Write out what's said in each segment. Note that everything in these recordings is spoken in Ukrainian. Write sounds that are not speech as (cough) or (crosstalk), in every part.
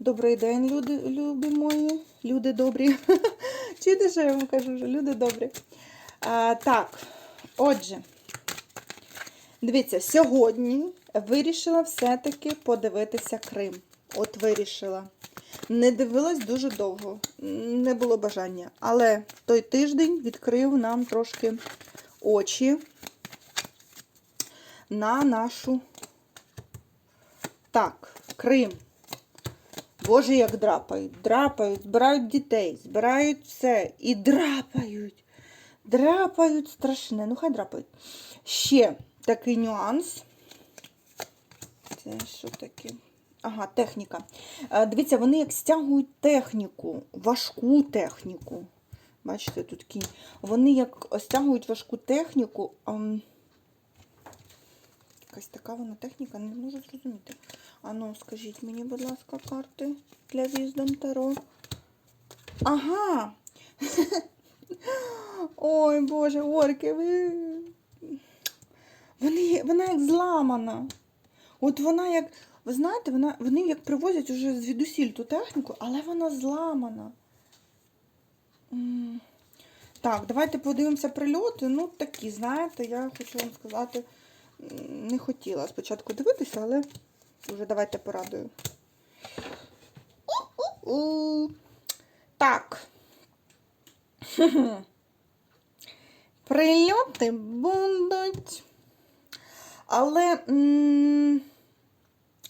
Добрий день, люди, любі мої, люди добрі. (laughs) Чуєте, що я вам кажу? що Люди добрі. А, так, отже, дивіться, сьогодні вирішила все-таки подивитися Крим. От вирішила. Не дивилась дуже довго, не було бажання. Але той тиждень відкрив нам трошки очі на нашу. Так, Крим. Боже, як драпають, драпають, збирають дітей, збирають все і драпають. Драпають страшне. Ну, хай драпають. Ще такий нюанс. Це що таке? Ага, техніка. Е, Дивіться, вони як стягують техніку, важку техніку. Бачите, тут кінь. Вони як стягують важку техніку. Якась така вона техніка, не можу зрозуміти. Ану, скажіть мені, будь ласка, карти для Віздом Таро. Ага. (laughs) Ой, Боже, орки, ви. Вони, вона як зламана. От вона як. Ви знаєте, вона, вони як привозять уже звідусіль ту техніку, але вона зламана. Так, давайте подивимося прильоти. Ну, такі, знаєте, я хочу вам сказати, не хотіла спочатку дивитися, але вже давайте порадую. У-у-у. Так. (laughs) Прильоти будуть. Але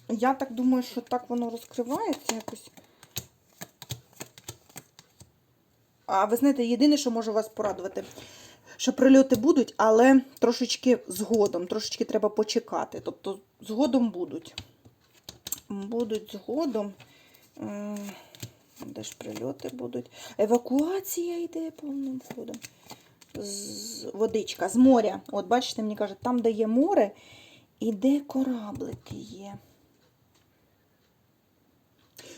я так думаю, що так воно розкривається якось. А ви знаєте, єдине, що можу вас порадувати, що прильоти будуть, але трошечки згодом, трошечки треба почекати. Тобто згодом будуть. Будуть згодом. Де ж прильоти будуть? Евакуація йде повним ходом. З водичка, з моря. От бачите, мені кажуть, там, де є море, і де кораблики є.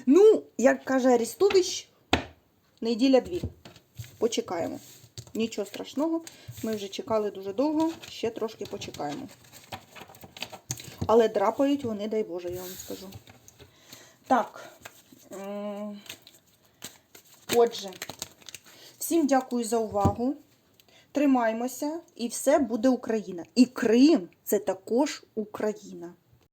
Ну, як каже Арістович, неділя дві. Почекаємо. Нічого страшного. Ми вже чекали дуже довго, ще трошки почекаємо. Але драпають вони, дай Боже, я вам скажу. Так. Отже, всім дякую за увагу. Тримаймося, і все буде Україна. І Крим це також Україна.